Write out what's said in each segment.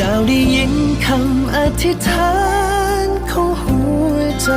ดาวได้ยินคำอธิษฐานของหัวใจ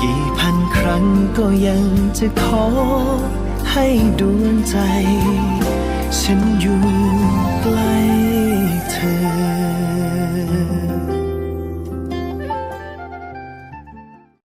กี่พันครั้งก็ยังจะขอให้ดวงใจ ฉันอยู่